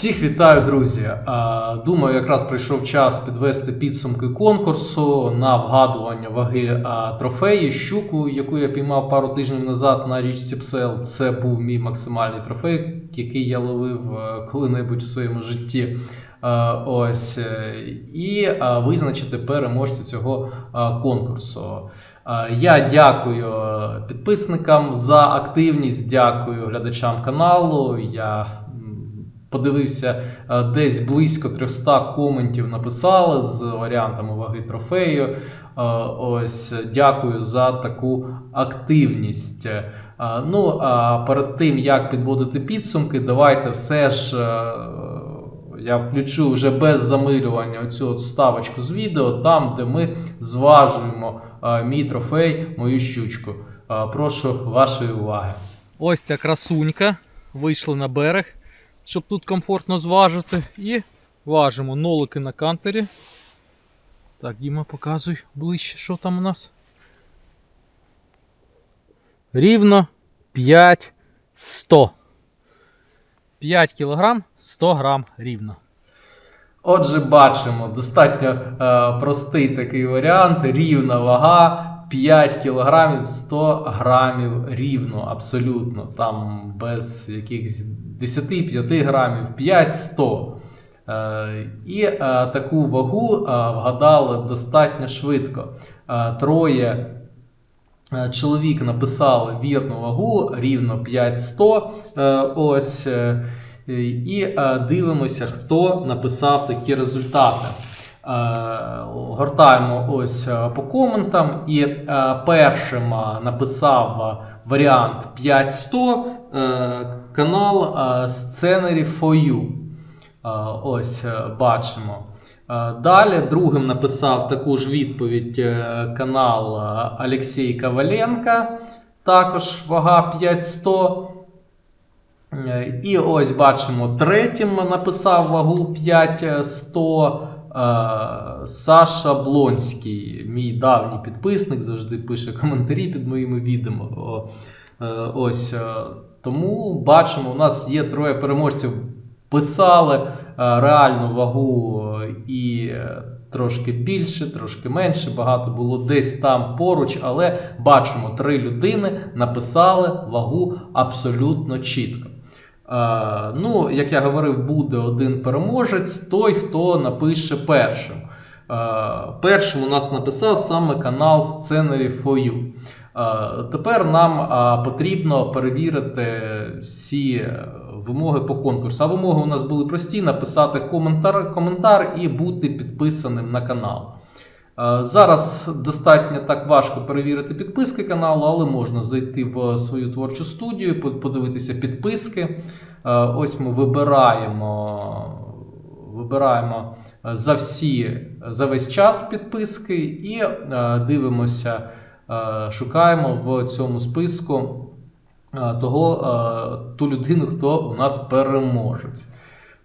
Всіх вітаю, друзі! Думаю, якраз прийшов час підвести підсумки конкурсу на вгадування ваги трофеї. Щуку, яку я піймав пару тижнів назад на річці Псел. Це був мій максимальний трофей, який я ловив е, коли-небудь в своєму житті. Ось е, і визначити переможця цього конкурсу. Я дякую е, підписникам за активність, дякую глядачам каналу. Я подивився е, десь близько 300 коментів написали з варіантами ваги трофею. Е, Ось дякую за таку активність. Е, Ну а перед тим як підводити підсумки, давайте все ж. я включу вже без замилювання оцю от вставочку з відео, там, де ми зважуємо мій трофей, мою щучку. Прошу вашої уваги. Ось ця красунька. Вийшли на берег, щоб тут комфортно зважити. І важимо нолики на кантері. Так, Діма, показуй ближче, що там у нас. Рівно 5 100. 5 кг 100 грам рівно. Отже, бачимо достатньо е, простий такий варіант. Рівна вага 5 кг 100 грамів рівно, абсолютно. Там без якихось 10-5 грамів 5-100. Е, і е, таку вагу е, вгадали достатньо швидко. Троє Чоловік написали вірну вагу рівно 5100. Е, Ось. І дивимося, хто написав такі результати. Е, Гортаємо ось е, по коментам. І е, першим написав варіант 5100 е, канал Scenery for You. Ось бачимо. Далі другим написав таку ж відповідь канал Олексій Коваленко, також вага 5100. Е, І ось бачимо, третім написав вагу 5100 е, Саша Блонський, мій давній підписник, завжди пише коментарі під моїми відео. Е, Ось е, тому бачимо, у нас є троє переможців. Писали е, реальну вагу е, і е, трошки більше, трошки менше. Багато було десь там поруч, але бачимо, три людини написали вагу абсолютно чітко. Е, Ну, як я говорив, буде один переможець, той, хто напише першим. Е, Першим у нас написав саме канал Scenery for You. Е, Тепер нам потрібно перевірити всі вимоги по конкурсу. А вимоги у нас були прості: написати коментар, коментар і бути підписаним на канал. Е, Зараз достатньо так важко перевірити підписки каналу, але можна зайти в свою творчу студію, по- подивитися підписки. Е, Ось ми вибираємо, вибираємо е, за всі за весь час підписки і дивимося, шукаємо в цьому списку того, ту людину, хто у нас переможець.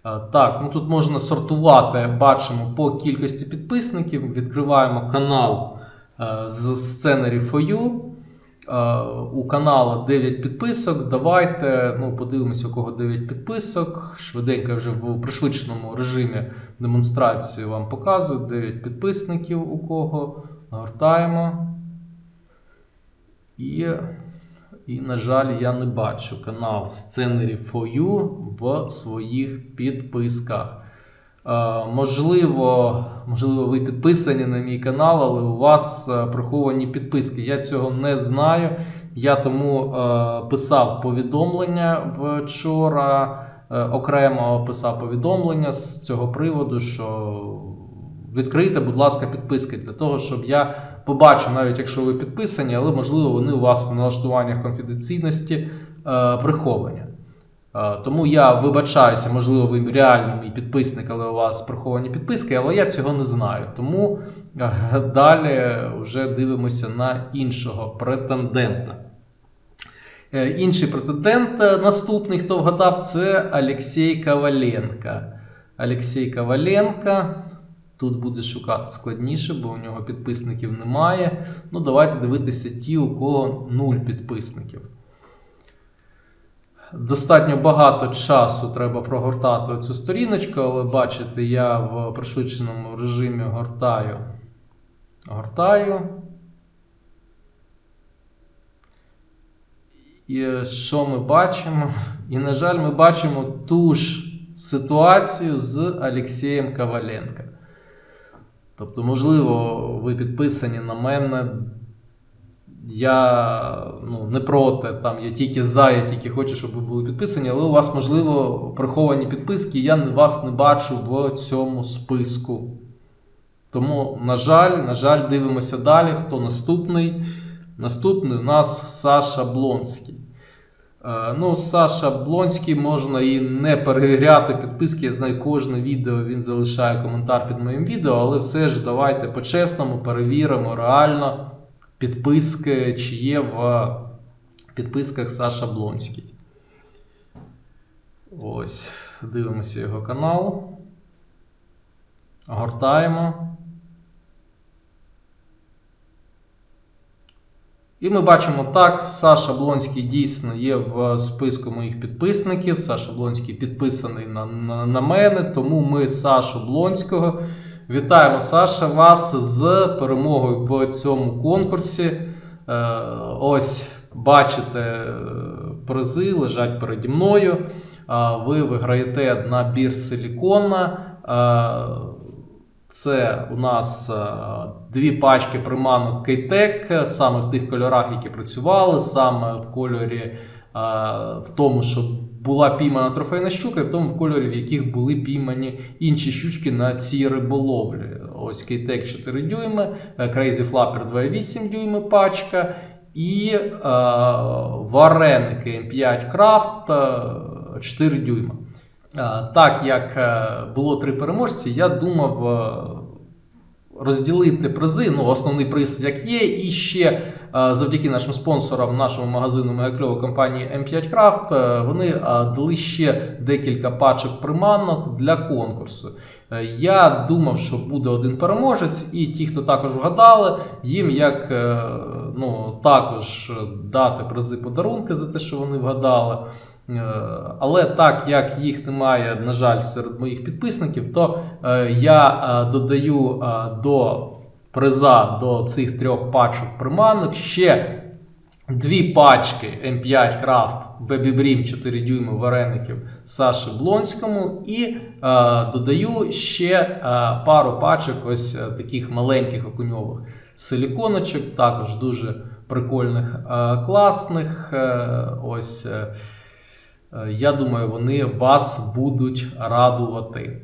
Е, Так, ну тут можна сортувати, бачимо по кількості підписників. Відкриваємо канал е, з Scenery for. Е, У каналу 9 підписок. Давайте ну, подивимося, у кого 9 підписок. Швиденько вже в пришвидшеному режимі демонстрацію вам показую. 9 підписників у кого. Гортаємо. І, і, на жаль, я не бачу канал Scenery You в своїх підписках. Е, можливо, можливо, ви підписані на мій канал, але у вас е, приховані підписки. Я цього не знаю. Я тому е, писав повідомлення вчора, окремо писав повідомлення з цього приводу, що відкрийте, будь ласка, підписки для того, щоб я побачив, навіть якщо ви підписані, але можливо вони у вас в налаштуваннях конфіденційності е, приховані. Е, Тому я вибачаюся, можливо, ви реальний мій підписник, але у вас приховані підписки, але я цього не знаю. Тому е, далі вже дивимося на іншого претендента. Е, Інший претендент е, наступний, хто вгадав, це Олексій Коваленко. Олексій Коваленко. Тут буде шукати складніше, бо у нього підписників немає. Ну, давайте дивитися ті, у кого нуль підписників. Достатньо багато часу треба прогортати цю сторіночку, але бачите, я в пришвидшеному режимі гортаю. Гортаю. І що ми бачимо? І, на жаль, ми бачимо ту ж ситуацію з Олексієм Коваленко. Тобто, можливо, ви підписані на мене. Я ну, не проти, там, я тільки за, я тільки хочу, щоб ви були підписані, але у вас, можливо, приховані підписки, я вас не бачу в цьому списку. Тому, на жаль, на жаль, дивимося далі. Хто наступний? Наступний у нас Саша Блонський. Е, Ну, Саша Блонський можна і не перевіряти підписки. Я знаю, кожне відео він залишає коментар під моїм відео, але все ж давайте по-чесному перевіримо реально підписки, чи є в підписках Саша Блонський. Ось, дивимося його канал. Гортаємо. І ми бачимо так, Саша Блонський дійсно є в списку моїх підписників. Саша Блонський підписаний на, на, на мене, тому ми Сашу Блонського. Вітаємо, Саша, вас з перемогою в цьому конкурсі. Е, ось бачите, е, призи лежать переді мною. Е, Ви виграєте набір силікона. Це у нас е, дві пачки приманок Кейтек, саме в тих кольорах, які працювали, саме в кольорі е, в тому, що була піймана трофейна щука, і в тому в кольорі, в яких були піймані інші щучки на цій риболовлі. Ось Кейтек 4 дюйми, е, Crazy Flapper 2,8 дюйми пачка. І е, вареники M5 Craft е, 4 дюйма. Е, Так як е, було три переможці, я думав е, розділити призи. Ну, основний приз як є, і ще завдяки нашим спонсорам, нашому магазину Моя компанії M5 Craft, вони дали ще декілька пачок приманок для конкурсу. Я думав, що буде один переможець, і ті, хто також вгадали, їм як ну, також дати призи подарунки за те, що вони вгадали. Е, Але так як їх немає, на жаль, серед моїх підписників, то е, я е, додаю до приза до цих трьох пачок приманок ще дві пачки M5 Craft Baby Brim 4 дюйми вареників Саші Блонському і додаю ще пару пачок ось таких маленьких окуньових силіконочок, також дуже прикольних, класних. Ось. Е, Я думаю, вони вас будуть радувати.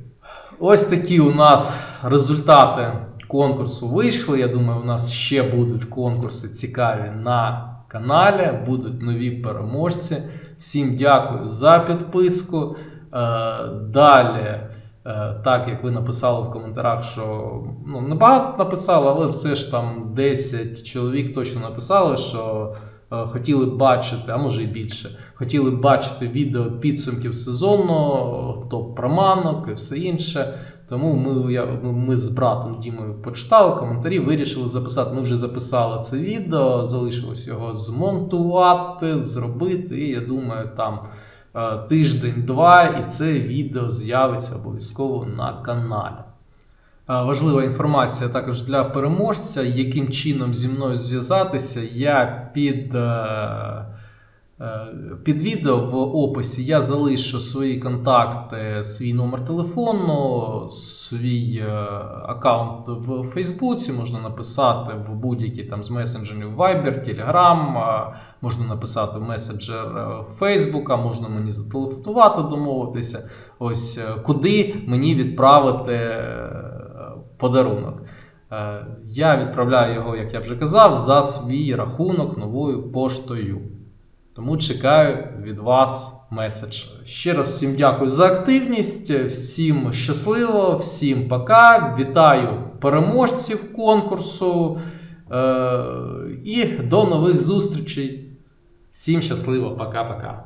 Ось такі у нас результати конкурсу вийшли. Я думаю, у нас ще будуть конкурси цікаві на каналі, будуть нові переможці. Всім дякую за підписку. Е, Далі, е, так як ви написали в коментарях, що ну, небагато написали, але все ж там 10 чоловік точно написали, що хотіли бачити, а може і більше, хотіли бачити відео підсумків сезону, топ проманок і все інше. Тому ми, я, ми з братом Дімою почитали коментарі, вирішили записати. Ми вже записали це відео, залишилось його змонтувати, зробити. І я думаю, там е, тиждень-два, і це відео з'явиться обов'язково на каналі. Е, Важлива інформація також для переможця, яким чином зі мною зв'язатися. Я під, е, е, під відео в описі я залишу свої контакти, свій номер телефону, свій аккаунт в Фейсбуці. Можна написати в будь-який там з месенджерів Viber, Telegram, можна написати в месенджер Фейсбука, можна мені зателефонувати, домовитися. Ось куди мені відправити подарунок. Е, Я відправляю його, як я вже казав, за свій рахунок новою поштою. Тому чекаю від вас меседж. Ще раз всім дякую за активність, всім щасливо, всім пока. Вітаю переможців конкурсу. Е, І до нових зустрічей. Всім щасливо, пока-пока.